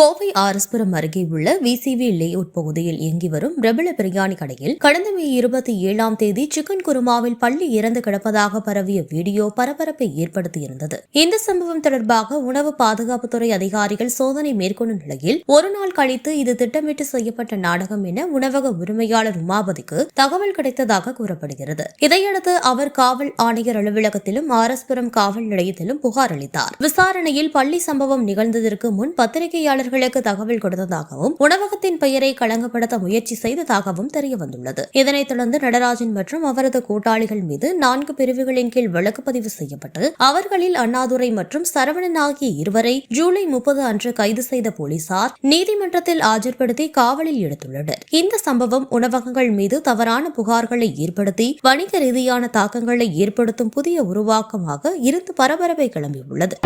கோவை ஆரஸ்புரம் அருகே உள்ள விசிவி லேஅவுட் பகுதியில் இயங்கி வரும் பிரபல பிரியாணி கடையில் கடந்த மே இருபத்தி ஏழாம் தேதி சிக்கன் குருமாவில் பள்ளி இறந்து கிடப்பதாக பரவிய வீடியோ பரபரப்பை ஏற்படுத்தியிருந்தது. இந்த சம்பவம் தொடர்பாக உணவு பாதுகாப்புத்துறை அதிகாரிகள் சோதனை மேற்கொண்ட நிலையில் ஒரு நாள் கழித்து இது திட்டமிட்டு செய்யப்பட்ட நாடகம் என உணவக உரிமையாளர் உமாபதிக்கு தகவல் கிடைத்ததாக கூறப்படுகிறது. இதையடுத்து அவர் காவல் ஆணையர் அலுவலகத்திலும் ஆரஸ்புரம் காவல் நிலையத்திலும் புகார் அளித்தார். விசாரணையில் பள்ளி சம்பவம் நிகழ்ந்ததற்கு முன் பத்திரிகையாளர் பத்திரிகையாளர்களுக்கு தகவல் கொடுத்ததாகவும் உணவகத்தின் பெயரை களங்கப்படுத்த முயற்சி செய்ததாகவும் தெரியவந்துள்ளது இதனைத் தொடர்ந்து நடராஜன் மற்றும் அவரது கூட்டாளிகள் மீது நான்கு பிரிவுகளின் கீழ் வழக்கு பதிவு செய்யப்பட்டு அவர்களில் அண்ணாதுரை மற்றும் சரவணன் ஆகிய இருவரை ஜூலை முப்பது அன்று கைது செய்த போலீசார் நீதிமன்றத்தில் ஆஜர்படுத்தி காவலில் எடுத்துள்ளனர். இந்த சம்பவம் உணவகங்கள் மீது தவறான புகார்களை ஏற்படுத்தி வணிக ரீதியான தாக்கங்களை ஏற்படுத்தும் புதிய உருவாக்கமாக இருந்து பரபரப்பை கிளம்பியுள்ளது.